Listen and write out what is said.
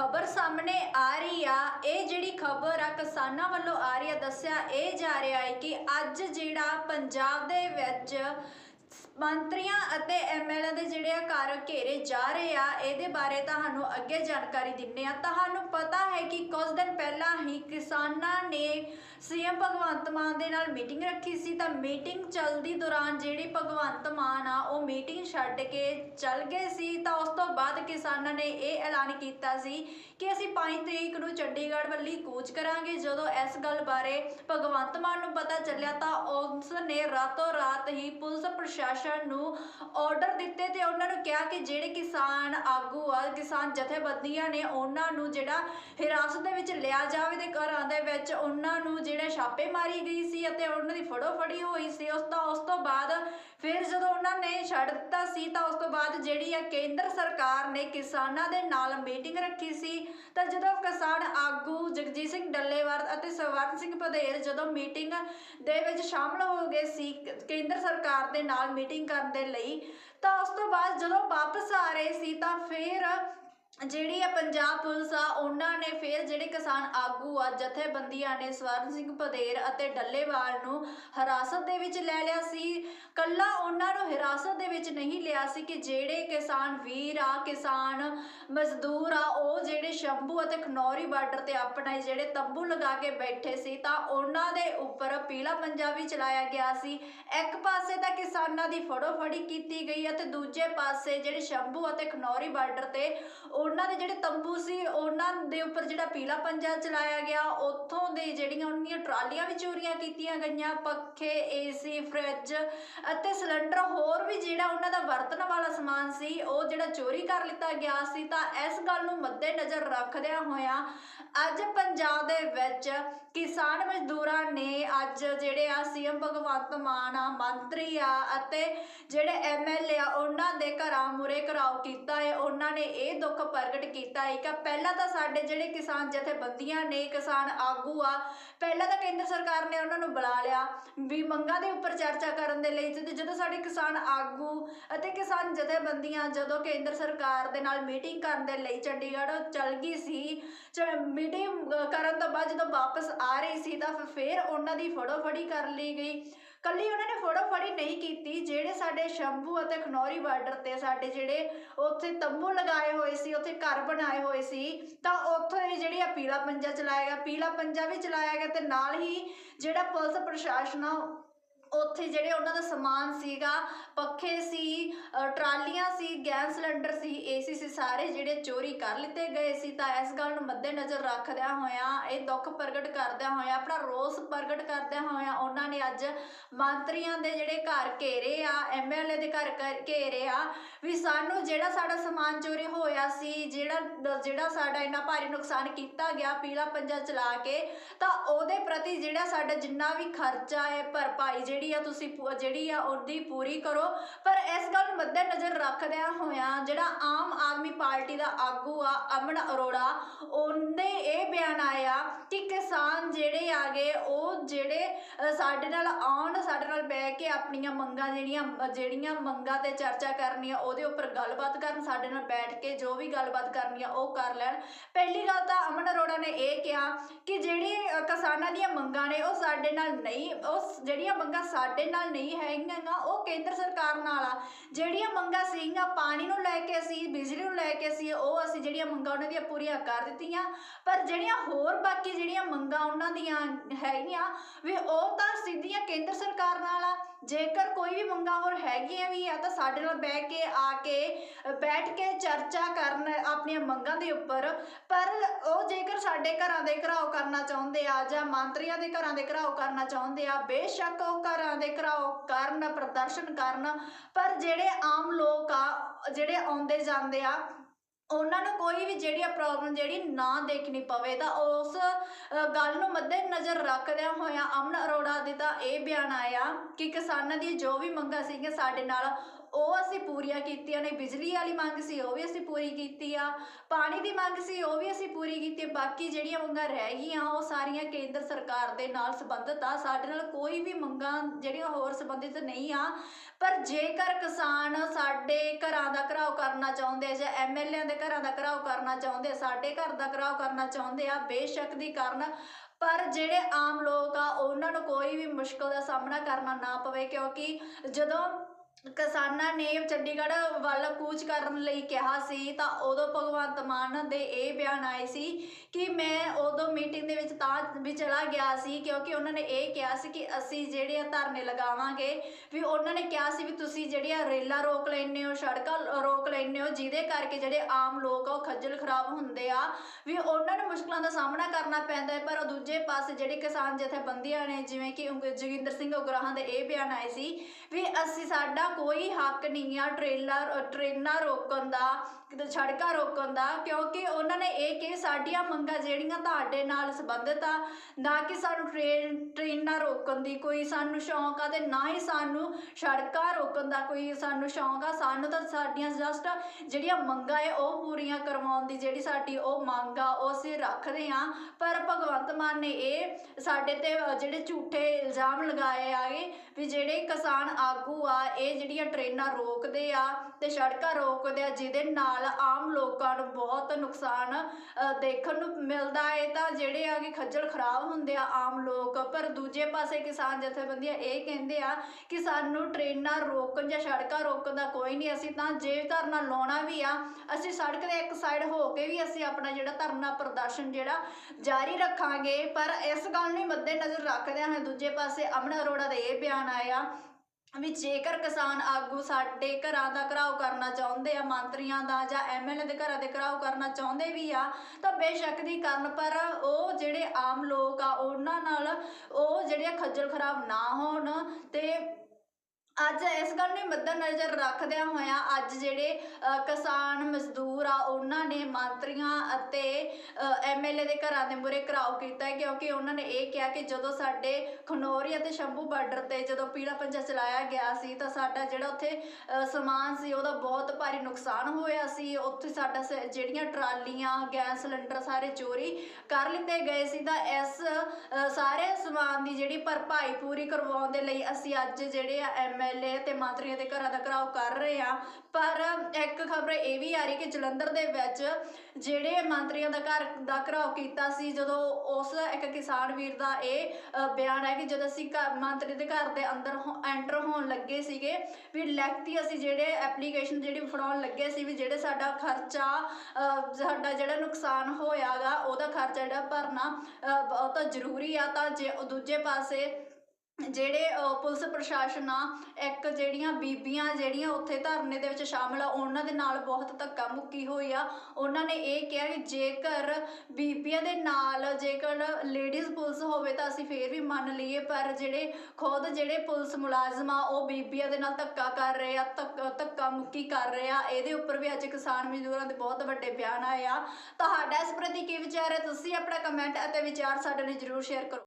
ਖਬਰ ਸਾਹਮਣੇ ਆ ਰਹੀ ਆ। ਇਹ ਜਿਹੜੀ ਖਬਰ ਆ, ਕਿਸਾਨਾਂ ਵੱਲੋਂ ਆ ਰਹੀ ਆ, ਦੱਸਿਆ ਇਹ ਜਾ ਰਿਹਾ ਹੈ ਕਿ ਅੱਜ ਜਿਹੜਾ ਪੰਜਾਬ ਦੇ ਵਿੱਚ ਮੰਤਰੀਆਂ ਅਤੇ ਐਮਐਲਏ ਦੇ ਜਿਹੜੇ ਆ ਘਰ ਘੇਰੇ ਜਾ ਰਹੇ ਆ, ਇਹਦੇ ਬਾਰੇ ਤੁਹਾਨੂੰ ਅੱਗੇ ਜਾਣਕਾਰੀ ਦਿੰਨੇ ਆ ਤੁਹਾਨੂੰ ਪਤਾ ਹੈ ਕਿ ਕੁਝ ਦਿਨ ਪਹਿਲਾਂ ਹੀ ਕਿਸਾਨਾਂ ਨੇ ਸੀਐਮ ਭਗਵੰਤ ਮਾਨ ਦੇ ਨਾਲ ਮੀਟਿੰਗ ਰੱਖੀ ਸੀ। ਤਾਂ ਮੀਟਿੰਗ ਚੱਲਦੀ ਦੌਰਾਨ ਜਿਹੜੀ ਭਗਵੰਤ ਮਾਨ ਆ, ਉਹ ਮੀਟਿੰਗ ਛੱਡ ਕੇ ਚੱਲ ਗਏ ਸੀ। ਤਾਂ ਉਸ ਤੋਂ ਬਾਅਦ ਕਿਸਾਨਾਂ ਨੇ ਇਹ ਐਲਾਨ ਕੀਤਾ ਸੀ ਕਿ ਅਸੀਂ 5 ਤਰੀਕ ਨੂੰ ਚੰਡੀਗੜ੍ਹ ਵੱਲੀ ਕੂਚ ਕਰਾਂਗੇ। ਜਦੋਂ ਇਸ ਗੱਲ ਬਾਰੇ ਭਗਵੰਤ ਮਾਨ ਨੂੰ ਪਤਾ ਚੱਲਿਆ ਤਾਂ ਉਸ ਨੇ ਰਾਤੋਂ ਰਾਤ ਹੀ ਪੁਲਿਸ ਪ੍ਰਸ਼ਾਸਨ ਨੂੰ ਆਰਡਰ ਦਿੱਤੇ ਤੇ ਉਹਨਾਂ ਨੂੰ ਕਿਹਾ ਕਿ ਜਿਹੜੇ ਕਿਸਾਨ ਆਗੂ ਆ, ਕਿਸਾਨ ਜਥੇਬੰਦੀਆਂ ਨੇ ਉਹਨਾਂ ਨੂੰ ਜਿਹੜਾ ਹਿਰਾਸਤ ਦੇ ਵਿੱਚ ਲਿਆ ਜਾਵੇ ਤੇ ਘਰਾਂ ਦੇ ਵਿੱਚ ਉਹਨਾਂ ਨੂੰ ਜਿਹੜੇ ਛਾਪੇ ਮਾਰੀ ਗਈ ਸੀ ਅਤੇ ਉਹਨਾਂ ਦੀ ਫੜੋ ਫੜੀ ਹੋਈ ਸੀ, ਉਸ ਤੋਂ ਉਸ ਤੋਂ ਬਾਅਦ ਫਿਰ ਜਦੋਂ ਉਹਨਾਂ ਨੇ ਛੱਡ ਦਿੱਤਾ ਸੀ ਤਾਂ ਉਸ ਤੋਂ ਬਾਅਦ ਜਿਹੜੀ ਆ ਕੇਂਦਰ ਸਰਕਾਰ ਨੇ ਕਿਸਾਨਾਂ ਦੇ ਨਾਲ ਮੀਟਿੰਗ ਰੱਖੀ ਸੀ, ਤਾਂ ਜਦੋਂ ਕਿਸਾਨ ਆਗੂ ਸਿੰਘ ਅਤੇ ਸਵਰਨ ਸਿੰਘ ਪਧੇਰ ਜਦੋਂ ਮੀਟਿੰਗ ਦੇ ਵਿੱਚ ਸ਼ਾਮਲ ਹੋ ਗਏ ਸੀ, ਕੇਂਦਰ ਸਰਕਾਰ ਦੇ ਨਾਲ ਮੀਟਿੰਗ ਕਰਨ ਦੇ ਲਈ, ਤਾਂ ਉਸ ਤੋਂ ਬਾਅਦ ਜਦੋਂ ਵਾਪਸ ਆ ਰਹੇ ਸੀ, ਤਾਂ ਫਿਰ ਜਿਹੜੀ ਆ ਪੰਜਾਬ ਪੁਲਿਸ ਆ, ਉਹਨਾਂ ਨੇ ਫਿਰ ਜਿਹੜੇ ਕਿਸਾਨ ਆਗੂ ਆ, ਜਥੇਬੰਦੀਆਂ ਨੇ ਸਵਰਨ ਸਿੰਘ ਪਧੇਰ ਅਤੇ ਡੱਲੇਵਾਲ ਨੂੰ ਹਿਰਾਸਤ ਦੇ ਵਿੱਚ ਲੈ ਲਿਆ ਸੀ। ਕੱਲਾ ਉਹਨਾਂ ਨੂੰ ਹਿਰਾਸਤ ਦੇ ਵਿੱਚ ਨਹੀਂ ਲਿਆ ਸੀ ਕਿ ਜਿਹੜੇ ਕਿਸਾਨ ਵੀਰ ਆ, ਕਿਸਾਨ ਮਜ਼ਦੂਰ ਆ, ਉਹ ਜਿਹੜੇ ਸ਼ੰਭੂ ਅਤੇ ਖਨੌਰੀ ਬਾਰਡਰ ਤੇ ਆਪਣਾ ਜਿਹੜੇ ਤੰਬੂ ਲਗਾ ਕੇ ਬੈਠੇ ਸੀ, ਤਾਂ ਉਹਨਾਂ ਦੇ ਉੱਪਰ ਪੀਲਾ ਪੰਜਾ ਵੀ ਚਲਾਇਆ ਗਿਆ ਸੀ। ਇੱਕ ਪਾਸੇ ਤਾਂ ਕਿਸਾਨਾਂ ਦੀ ਫੜੋਫੜੀ ਕੀਤੀ ਗਈ ਅਤੇ ਦੂਜੇ ਪਾਸੇ ਜਿਹੜੇ ਸ਼ੰਭੂ ਅਤੇ ਖਨੌਰੀ ਬਾਰਡਰ ਤੇ ਉਹਨਾਂ ਦੇ ਜਿਹੜੇ ਤੰਬੂ ਸੀ, ਉਹਨਾਂ ਦੇ ਉੱਪਰ ਜਿਹੜਾ ਪੀਲਾ ਪੰਜਾ ਚਲਾਇਆ ਗਿਆ, ਉੱਥੋਂ ਦੇ ਜਿਹੜੀਆਂ ਉਹਨਾਂ ਦੀਆਂ ਟਰਾਲੀਆਂ ਵੀ ਚੋਰੀਆਂ ਕੀਤੀਆਂ ਗਈਆਂ, ਪੱਖੇ ਏਸੀ ਫ੍ਰਿਜ ਅਤੇ ਸਿਲੰਡਰ ਹੋਰ ਵੀ ਜਿਹੜਾ ਉਹਨਾਂ ਦਾ ਵਰਤਣ ਵਾਲਾ ਸਮਾਨ ਸੀ, ਉਹ ਜਿਹੜਾ ਚੋਰੀ ਕਰ ਲਿੱਤਾ ਗਿਆ ਸੀ, ਤਾਂ ਇਸ ਗੱਲ ਨੂੰ ਮੱਦੇਨਜ਼ਰ ਰੱਖਦਿਆਂ ਹੋਇਆਂ ਅੱਜ ਪੰਜਾਬ ਦੇ ਵਿੱਚ ਕਿਸਾਨ ਮਜ਼ਦੂਰਾਂ ਨੇ ਅੱਜ ਜਿਹੜੇ ਆ ਸੀਐਮ ਭਗਵੰਤ ਮਾਨ ਆ, ਮੰਤਰੀ ਆ ਅਤੇ ਜਿਹੜੇ ਐਮਐਲਏ ਆ, ਉਹਨਾਂ ਦੇ ਘਰਾਂ ਮੁਰੇ ਘਰਾਓ ਕੀਤਾ ਹੈ। ਉਹਨਾਂ ਨੇ ਇਹ ਦੁੱਖ ਪ੍ਰਗਟ ਕੀਤਾ ਹੈ ਕਿ ਪਹਿਲਾਂ ਤਾਂ ਸਾਡੇ ਜਿਹੜੇ ਕਿਸਾਨ ਜਥੇਬੰਦੀਆਂ ਨੇ, ਕਿਸਾਨ ਆਗੂ ਆ, ਪਹਿਲਾਂ ਤਾਂ ਕੇਂਦਰ ਸਰਕਾਰ ਨੇ ਉਹਨਾਂ ਨੂੰ ਬੁਲਾ ਲਿਆ ਵੀ ਮੰਗਾਂ ਦੇ ਉੱਪਰ ਚਰਚਾ ਕਰਨ ਦੇ ਲਈ ਤੇ ਜਦੋਂ ਸਾਡੇ ਕਿਸਾਨ ਆਗੂ ਅਤੇ ਕਿਸਾਨ ਜਥੇਬੰਦੀਆਂ ਜਦੋਂ ਕੇਂਦਰ ਸਰਕਾਰ ਦੇ ਨਾਲ ਮੀਟਿੰਗ ਕਰਨ ਦੇ ਲਈ ਚੰਡੀਗੜ੍ਹ ਚਲ ਗਈ ਸੀ ਮੀਟਿੰਗ ਕਰਨ ਤੋਂ ਬਾਅਦ ਜਦੋਂ ਵਾਪਸ ਆ ਰਹੀ ਸੀ ਤਾਂ ਫਿਰ ਉਹਨਾਂ ਦੀ ਫੜੋ ਕਰ ਲਈ ਗਈ। ਕੱਲੀ ਉਹਨਾਂ ਨੇ ਫੜੋ ਨਹੀਂ ਕੀਤੀ। ਜਿਹੜੇ ਸਾਡੇ ਸ਼ੰਭੂ ਅਤੇ ਖਨੌਰੀ ਬਾਰਡਰ ਤੇ ਸਾਡੇ ਜਿਹੜੇ ਉੱਥੇ ਤੰਬੂ ਲਗਾਏ ਹੋਏ ਸੀ, ਉੱਥੇ ਘਰ ਬਣਾਏ ਹੋਏ ਸੀ, ਤਾਂ ਉੱਥੇ ਹੀ ਜਿਹੜੀ ਆ ਪੀਲਾ ਪੰਜਾ ਚਲਾਇਆ ਗਿਆ, ਪੀਲਾ ਪੰਜਾ ਵੀ ਚਲਾਇਆ ਗਿਆ ਤੇ ਨਾਲ ਹੀ ਜਿਹੜਾ ਪੁਲਿਸ ਪ੍ਰਸ਼ਾਸਨ ਆ ਉੱਥੇ ਜਿਹੜੇ ਉਹਨਾਂ ਦਾ ਸਮਾਨ ਸੀਗਾ, ਪੱਖੇ ਸੀ ਟਰਾਲੀਆਂ ਸੀ, ਗੈਸ ਸਿਲੰਡਰ ਸੀ ਏਸੀ ਸੀ ਸਾਰੇ ਜਿਹੜੇ ਚੋਰੀ ਕਰ ਲਿੱਤੇ ਗਏ ਸੀ, ਤਾਂ ਇਸ ਗੱਲ ਨੂੰ ਮੱਦੇਨਜ਼ਰ ਰੱਖਦਿਆਂ ਹੋਇਆਂ, ਇਹ ਦੁੱਖ ਪ੍ਰਗਟ ਕਰਦਿਆਂ ਹੋਇਆਂ, ਆਪਣਾ ਰੋਸ ਪ੍ਰਗਟ ਕਰਦਿਆਂ ਹੋਇਆਂ, ਉਹਨਾਂ ਨੇ ਅੱਜ ਮੰਤਰੀਆਂ ਦੇ ਜਿਹੜੇ ਘਰ ਘੇਰੇ ਆ ਐਮਐਲਏ ਦੇ ਘਰ ਘਰ ਘੇਰੇ ਆ, ਵੀ ਸਾਨੂੰ ਜਿਹੜਾ ਸਾਡਾ ਸਮਾਨ ਚੋਰੀ ਹੋਇਆ ਸੀ, ਜਿਹੜਾ ਜਿਹੜਾ ਸਾਡਾ ਇੰਨਾ ਭਾਰੀ ਨੁਕਸਾਨ ਕੀਤਾ ਗਿਆ, ਪੀਲਾ ਪੰਜਾ ਚਲਾ ਕੇ, ਤਾਂ ਉਹਦੇ ਪ੍ਰਤੀ ਜਿਹੜਾ ਸਾਡਾ ਜਿੰਨਾ ਵੀ ਖਰਚਾ ਹੈ, ਭਰਪਾਈ ਜਿਹੜੀ ਆ ਤੁਸੀਂ ਜਿਹੜੀ ਆ ਉਹਦੀ ਪੂਰੀ ਕਰੋ। ਪਰ ਇਸ ਗੱਲ ਨੂੰ ਮੱਦੇਨਜ਼ਰ ਰੱਖਦਿਆਂ ਹੋਇਆਂ ਜਿਹੜਾ ਆਮ ਆਦਮੀ ਪਾਰਟੀ ਦਾ ਆਗੂ ਆ, ਅਮਨ ਅਰੋੜਾ, ਉਹਨੇ ਇਹ ਬਿਆਨ ਆਇਆ ਕਿ ਕਿਸਾਨ ਜਿਹੜੇ ਆਗੇ, ਉਹ ਜਿਹੜੇ ਸਾਡੇ ਨਾਲ ਆਉਣ, ਸਾਡੇ ਨਾਲ ਬਹਿ ਕੇ ਆਪਣੀਆਂ ਮੰਗਾਂ ਜਿਹੜੀਆਂ ਜਿਹੜੀਆਂ ਮੰਗਾਂ ਤੇ ਚਰਚਾ ਕਰਨੀ ਆ ਉਹਦੇ ਉੱਪਰ ਗੱਲਬਾਤ ਕਰਨ, ਸਾਡੇ ਨਾਲ ਬੈਠ ਕੇ ਜੋ ਵੀ ਗੱਲਬਾਤ ਕਰਨੀ ਆ ਉਹ ਕਰ ਲੈਣ। ਪਹਿਲੀ ਗੱਲ ਤਾਂ ਅਮਨ ਅਰੋੜਾ ਨੇ ਇਹ ਕਿਹਾ ਕਿ ਜਿਹੜੀ ਕਿਸਾਨਾਂ ਦੀਆਂ ਮੰਗਾਂ ਨੇ, ਉਹ ਸਾਡੇ ਨਾਲ ਨਹੀਂ, ਉਹ ਜਿਹੜੀਆਂ ਮੰਗਾਂ ਸਾਡੇ ਨਾਲ ਨਹੀਂ ਹੈਗੀਆਂ ਉਹ ਕੇਂਦਰ ਸਰਕਾਰ ਨਾਲ ਆ। ਜਿਹੜੀਆਂ ਮੰਗਾਂ ਸੀਗੀਆਂ, ਪਾਣੀ ਨੂੰ ਲੈ ਕੇ ਅਸੀਂ, ਬਿਜਲੀ ਨੂੰ ਲੈ ਕੇ ਅਸੀਂ, ਉਹ ਅਸੀਂ ਜਿਹੜੀਆਂ ਮੰਗਾਂ ਉਹਨਾਂ ਦੀਆਂ ਪੂਰੀਆਂ ਕਰ ਦਿੱਤੀਆਂ। ਪਰ ਜਿਹੜੀਆਂ ਹੋਰ ਬਾਕੀ ਜਿਹੜੀਆਂ ਮੰਗਾਂ ਉਹਨਾਂ ਦੀਆਂ ਹੈਗੀਆਂ, ਵੀ ਉਹ ਤਾਂ ਸਿੱਧੀਆਂ ਕੇਂਦਰ ਸਰਕਾਰ ਨਾਲ ਆ। ਜੇਕਰ ਕੋਈ ਵੀ ਮੰਗਾਂ ਹੋਰ ਹੈਗੀਆਂ ਵੀ ਆ, ਤਾਂ ਸਾਡੇ ਨਾਲ ਬਹਿ ਕੇ, ਆ ਕੇ ਬੈਠ ਕੇ ਚਰਚਾ ਕਰਨ ਆਪਣੀਆਂ ਮੰਗਾਂ ਦੇ ਉੱਪਰ। ਪਰ ਉਹ ਜੇਕਰ ਸਾਡੇ ਘਰਾਂ ਦੇ ਘਰਾਓ ਕਰਨਾ ਚਾਹੁੰਦੇ ਆ ਜਾਂ ਮੰਤਰੀਆਂ ਦੇ ਘਰਾਂ ਦੇ ਘਰਾਓ ਕਰਨਾ ਚਾਹੁੰਦੇ ਆ, ਬੇਸ਼ੱਕ ਉਹ ਘਰਾਂ ਦੇ ਘਰਾਓ ਕਰਨ, ਪ੍ਰਦਰਸ਼ਨ ਕਰਨ। ਪਰ ਜਿਹੜੇ ਆਮ ਲੋਕ ਆ, ਜਿਹੜੇ ਆਉਂਦੇ ਜਾਂਦੇ ਆ ਉਹਨਾਂ ਨੂੰ ਕੋਈ ਵੀ ਜਿਹੜੀ ਆ ਪ੍ਰੋਬਲਮ ਜਿਹੜੀ ਨਾ ਦੇਖਣੀ ਪਵੇ ਤਾਂ ਉਸ ਗੱਲ ਨੂੰ ਮੱਦੇ ਨਜ਼ਰ ਰੱਖਦਿਆਂ ਹੋਇਆਂ ਅਮਨ ਅਰੋੜਾ ਦੇ ਤਾਂ ਇਹ ਬਿਆਨ ਆਇਆ ਕਿ ਕਿਸਾਨਾਂ ਦੀ ਜੋ ਵੀ ਮੰਗਾਂ ਸੀਗੀਆਂ ਸਾਡੇ ਨਾਲ ਉਹ ਅਸੀਂ ਪੂਰੀਆਂ ਕੀਤੀਆਂ ਨੇ, ਬਿਜਲੀ ਵਾਲੀ ਮੰਗ ਸੀ, ਉਹ ਵੀ ਅਸੀਂ ਪੂਰੀ ਕੀਤੀ ਆ, ਪਾਣੀ ਦੀ ਮੰਗ ਸੀ, ਉਹ ਵੀ ਅਸੀਂ ਪੂਰੀ ਕੀਤੀ, ਬਾਕੀ ਜਿਹੜੀਆਂ ਮੰਗਾਂ ਰਹਿ ਗਈਆਂ, ਉਹ ਸਾਰੀਆਂ ਕੇਂਦਰ ਸਰਕਾਰ ਦੇ ਨਾਲ ਸੰਬੰਧਿਤ ਆ, ਸਾਡੇ ਨਾਲ ਕੋਈ ਵੀ ਮੰਗਾਂ ਜਿਹੜੀਆਂ ਹੋਰ ਸੰਬੰਧਿਤ ਨਹੀਂ ਆ, ਪਰ ਜੇਕਰ ਕਿਸਾਨ ਸਾਡੇ ਘਰਾਂ ਦਾ ਘਰਾਓ ਕਰਨਾ ਚਾਹੁੰਦੇ ਆ, ਜਾਂ ਐਮਐਲਏ ਦੇ ਘਰਾਂ ਦਾ ਘਰਾਓ ਕਰਨਾ ਚਾਹੁੰਦੇ ਸਾਡੇ ਘਰ ਦਾ ਘਰਾਓ ਕਰਨਾ ਚਾਹੁੰਦੇ ਆ, ਬੇਸ਼ੱਕ ਦੀ ਕਰਨ, ਪਰ ਜਿਹੜੇ ਆਮ ਲੋਕ ਆ, ਉਹਨਾਂ ਨੂੰ ਕੋਈ ਵੀ ਮੁਸ਼ਕਲ ਦਾ ਸਾਹਮਣਾ ਕਰਨਾ ਨਾ ਪਵੇ, ਕਿਉਂਕਿ ਜਦੋਂ ਕਿਸਾਨਾਂ ਨੇ ਚੰਡੀਗੜ੍ਹ ਵੱਲ ਕੂਚ ਕਰਨ ਲਈ ਕਿਹਾ ਸੀ, ਤਾਂ ਉਦੋਂ ਭਗਵੰਤ ਮਾਨ ਦੇ ਇਹ ਬਿਆਨ ਆਏ ਸੀ ਕਿ ਮੈਂ ਉਦੋਂ ਮੀਟਿੰਗ ਦੇ ਵਿੱਚ ਤਾਂ ਵੀ ਚਲਾ ਗਿਆ ਸੀ, ਕਿਉਂਕਿ ਉਹਨਾਂ ਨੇ ਇਹ ਕਿਹਾ ਸੀ ਕਿ ਅਸੀਂ ਜਿਹੜੇ ਆ ਧਰਨੇ ਲਗਾਵਾਂਗੇ, ਵੀ ਉਹਨਾਂ ਨੇ ਕਿਹਾ ਸੀ ਵੀ ਤੁਸੀਂ ਜਿਹੜੀਆਂ ਰੇਲਾਂ ਰੋਕ ਲੈਂਦੇ ਹੋ, ਸੜਕਾਂ ਲ- ਰੋਕ ਲੈਂਦੇ ਹੋ, ਜਿਹਦੇ ਕਰਕੇ ਜਿਹੜੇ ਆਮ ਲੋਕ ਆ ਉਹ ਖੱਜਲ ਖਰਾਬ ਹੁੰਦੇ ਆ, ਵੀ ਉਹਨਾਂ ਨੂੰ ਮੁਸ਼ਕਲਾਂ ਦਾ ਸਾਹਮਣਾ ਕਰਨਾ ਪੈਂਦਾ ਹੈ। ਪਰ ਦੂਜੇ ਪਾਸੇ ਜਿਹੜੇ ਕਿਸਾਨ ਜਥੇਬੰਦੀਆਂ ਨੇ, ਜਿਵੇਂ ਕਿ ਜੋਗਿੰਦਰ ਸਿੰਘ ਉਗਰਾਹਾਂ ਦੇ ਇਹ ਬਿਆਨ ਆਏ ਸੀ, ਵੀ ਅਸੀਂ ਸਾਡਾ ਕੋਈ ਹੱਕ ਨਹੀਂ ਆ ਟ੍ਰੇਲਰ ਟ੍ਰੇਨਾਂ ਰੋਕਣ ਦਾ। ਸੜਕਾਂ ਰੋਕਣ ਦਾ ਕਿਉਂਕਿ ਉਹਨਾਂ ਨੇ ਇਹ ਕਿ ਸਾਡੀਆਂ ਮੰਗਾਂ ਜਿਹੜੀਆਂ ਤੁਹਾਡੇ ਨਾਲ ਸੰਬੰਧਿਤ ਆ, ਨਾ ਕਿ ਸਾਨੂੰ ਟ੍ਰੇਨ, ਟ੍ਰੇਨਾਂ ਰੋਕਣ ਦੀ ਕੋਈ ਸਾਨੂੰ ਸ਼ੌਂਕ ਆ ਤੇ ਨਾ ਹੀ ਸਾਨੂੰ ਸੜਕਾਂ ਰੋਕਣ ਦਾ ਕੋਈ ਸਾਨੂੰ ਸ਼ੌਂਕ ਆ। ਸਾਨੂੰ ਤਾਂ ਸਾਡੀਆਂ ਜਸਟ ਜਿਹੜੀਆਂ ਮੰਗਾਂ ਏ, ਉਹ ਪੂਰੀਆਂ ਕਰਵਾਉਣ ਦੀ ਜਿਹੜੀ ਸਾਡੀ ਉਹ ਮੰਗ ਆ, ਉਹ ਅਸੀਂ ਰੱਖਦੇ ਆ ਪਰ ਭਗਵੰਤ ਮਾਨ ਨੇ ਇਹ ਸਾਡੇ ਤੇ ਜਿਹੜੇ ਝੂਠੇ ਇਲਜ਼ਾਮ ਲਗਾਏ ਆਗੇ ਵੀ ਜਿਹੜੇ ਕਿਸਾਨ ਆਗੂ ਆ, ਇਹ ਜਿਹੜੀਆਂ ਟ੍ਰੇਨਾਂ ਰੋਕਦੇ ਆ ਤੇ ਸੜਕਾਂ ਰੋਕਦੇ ਆ, ਜਿਹਦੇ ਨਾਲ ਆਮ ਲੋਕਾਂ ਨੂੰ ਬਹੁਤ ਨੁਕਸਾਨ ਦੇਖਣ ਨੂੰ ਮਿਲਦਾ ਹੈ। ਤਾਂ ਜਿਹੜੇ ਆ ਕਿ ਖੱਜਲ ਖਰਾਬ ਹੁੰਦੇ ਆ ਆਮ ਲੋਕ। ਪਰ ਦੂਜੇ ਪਾਸੇ ਕਿਸਾਨ ਜਥੇਬੰਦੀਆਂ ਇਹ ਕਹਿੰਦੇ ਆ ਕਿ ਸਾਨੂੰ ਟ੍ਰੇਨਾਂ ਰੋਕਣ ਜਾਂ ਸੜਕਾਂ ਰੋਕਣ ਦਾ ਕੋਈ ਨਹੀਂ, ਅਸੀਂ ਤਾਂ ਜੇ ਧਰਨਾ ਲਾਉਣਾ ਵੀ ਆ, ਅਸੀਂ ਸੜਕ ਦੇ ਇੱਕ ਸਾਈਡ ਹੋ ਕੇ ਵੀ ਅਸੀਂ ਆਪਣਾ ਜਿਹੜਾ ਧਰਨਾ ਪ੍ਰਦਰਸ਼ਨ ਜਿਹੜਾ ਜਾਰੀ ਰੱਖਾਂਗੇ। ਪਰ ਇਸ ਗੱਲ ਨੂੰ ਮੱਦੇ ਨਜ਼ਰ ਰੱਖਦਿਆਂ ਹੋਏ ਦੂਜੇ ਪਾਸੇ ਅਮਨ ਅਰੋੜਾ ਦਾ ਇਹ ਬਿਆਨ ਆਇਆ ਵੀ ਜੇਕਰ ਕਿਸਾਨ ਆਗੂ ਸਾਡੇ ਘਰਾਂ ਦਾ ਘਰਾਓ ਕਰਨਾ ਚਾਹੁੰਦੇ ਆ, ਮੰਤਰੀਆਂ ਦਾ ਜਾਂ ਐਮਐਲਏ ਦੇ ਘਰਾਂ ਦੇ ਘਰਾਓ ਕਰਨਾ ਚਾਹੁੰਦੇ ਵੀ ਆ, ਤਾਂ ਬੇਸ਼ੱਕ ਦੀ ਕਰਨ ਪਰ ਉਹ ਜਿਹੜੇ ਆਮ ਲੋਕ ਆ, ਉਹਨਾਂ ਨਾਲ ਉਹ ਜਿਹੜੇ ਖੱਜਲ ਖਰਾਬ ਨਾ ਹੋਣ ਤੇ ਅੱਜ ਇਸ ਗੱਲ ਨੂੰ ਮੱਦੇ ਨਜ਼ਰ ਰੱਖਦਿਆਂ ਹੋਇਆਂ ਅੱਜ ਜਿਹੜੇ ਕਿਸਾਨ ਮਜ਼ਦੂਰ ਆ, ਉਹਨਾਂ ਨੇ ਮੰਤਰੀਆਂ ਅਤੇ ਐਮਐਲਏ ਦੇ ਘਰਾਂ ਦੇ ਮੂਹਰੇ ਘਰਾਓ ਕੀਤਾ ਕਿਉਂਕਿ ਉਹਨਾਂ ਨੇ ਇਹ ਕਿਹਾ ਕਿ ਜਦੋਂ ਸਾਡੇ ਖਨੌਰੀ ਅਤੇ ਸ਼ੰਭੂ ਬਾਰਡਰ ਤੇ ਜਦੋਂ ਪੀਲਾ ਪੰਜਾ ਚਲਾਇਆ ਗਿਆ ਸੀ, ਤਾਂ ਸਾਡਾ ਜਿਹੜਾ ਉੱਥੇ ਸਮਾਨ ਸੀ, ਉਹਦਾ ਬਹੁਤ ਭਾਰੀ ਨੁਕਸਾਨ ਹੋਇਆ ਸੀ। ਉੱਥੇ ਸਾਡਾ ਸ- ਜਿਹੜੀਆਂ ਟਰਾਲੀਆਂ, ਗੈਸ ਸਿਲੰਡਰ ਸਾਰੇ ਚੋਰੀ ਕਰ ਲਿੱਤੇ ਗਏ ਸੀ, ਤਾਂ ਇਸ ਸਾਰੇ ਸਮਾਨ ਦੀ ਜਿਹੜੀ ਭਰਪਾਈ ਪੂਰੀ ਕਰਵਾਉਣ ਦੇ ਲਈ ਅਸੀਂ ਅੱਜ ਜਿਹੜੇ ਆ ਐਮਐਲਏ ਤੇ ਮੰਤਰੀਆਂ ਦੇ ਘਰਾਂ ਦਾ ਘਰਾਓ ਕਰ ਰਹੇ ਆ। ਪਰ ਇੱਕ ਖਬਰ ਇਹ ਵੀ ਆ ਰਹੀ ਕਿ ਜਲੰਧਰ ਦੇ ਵਿੱਚ ਜਿਹੜੇ ਮੰਤਰੀਆਂ ਦਾ ਘਰ ਦਾ ਘਰਾਓ ਕੀਤਾ ਸੀ ਜਦੋਂ ਉਸ ਇੱਕ ਕਿਸਾਨ ਵੀਰ ਦਾ ਇਹ ਬਿਆਨ ਹੈ ਕਿ ਜਦੋਂ ਅਸੀਂ ਮੰਤਰੀ ਦੇ ਘਰ ਦੇ ਅੰਦਰ ਐਂਟਰ ਹੋਣ ਲੱਗੇ ਸੀਗੇ ਵੀ ਲੈਕਤੀ ਅਸੀਂ ਜਿਹੜੇ ਐਪਲੀਕੇਸ਼ਨ ਜਿਹੜੀ ਫੜਾਉਣ ਲੱਗੇ ਸੀ ਵੀ ਜਿਹੜੇ ਸਾਡਾ ਖਰਚਾ ਸਾਡਾ ਜਿਹੜਾ ਨੁਕਸਾਨ ਹੋਇਆਗਾ ਉਹਦਾ ਖਰਚਾ ਜਿਹੜਾ ਭਰਨਾ ਅ, ਬਹੁਤ ਜ਼ਰੂਰੀ ਆ। ਤਾਂ ਜੇ ਦੂਜੇ ਪਾਸੇ ਜਿਹੜੇ ਪੁਲਿਸ ਪ੍ਰਸ਼ਾਸਨ ਆ, ਇੱਕ ਜਿਹੜੀਆਂ ਬੀਬੀਆਂ ਜਿਹੜੀਆਂ ਉੱਥੇ ਧਰਨੇ ਦੇ ਵਿੱਚ ਸ਼ਾਮਲ ਆ, ਉਹਨਾਂ ਦੇ ਨਾਲ ਬਹੁਤ ਧੱਕਾ ਮੁੱਕੀ ਹੋਈ ਆ। ਉਹਨਾਂ ਨੇ ਇਹ ਕਿਹਾ ਕਿ ਜੇਕਰ ਬੀਬੀਆਂ ਦੇ ਨਾਲ ਜੇਕਰ ਲੇਡੀਜ਼ ਪੁਲਿਸ ਹੋਵੇ ਤਾਂ ਅਸੀਂ ਫੇਰ ਵੀ ਮੰਨ ਲਈਏ, ਪਰ ਜਿਹੜੇ ਖੁਦ ਜਿਹੜੇ ਪੁਲਿਸ ਮੁਲਾਜ਼ਮ ਆ, ਉਹ ਬੀਬੀਆਂ ਦੇ ਨਾਲ ਧੱਕਾ ਕਰ ਰਹੇ ਆ, ਧੱਕ- ਧੱਕਾ ਮੁੱਕੀ ਕਰ ਰਹੇ ਆ। ਇਹਦੇ ਉੱਪਰ ਵੀ ਅੱਜ ਕਿਸਾਨ ਮਜ਼ਦੂਰਾਂ ਦੇ ਬਹੁਤ ਵੱਡੇ ਬਿਆਨ ਆਏ ਆ। ਤੁਹਾਡਾ ਇਸ ਪ੍ਰਤੀ ਕੀ ਵਿਚਾਰ ਹੈ? ਤੁਸੀਂ ਆਪਣਾ ਕਮੈਂਟ ਅਤੇ ਵਿਚਾਰ ਸਾਡੇ ਨਾਲ ਜਰੂਰ ਸ਼ੇਅਰ ਕਰੋ।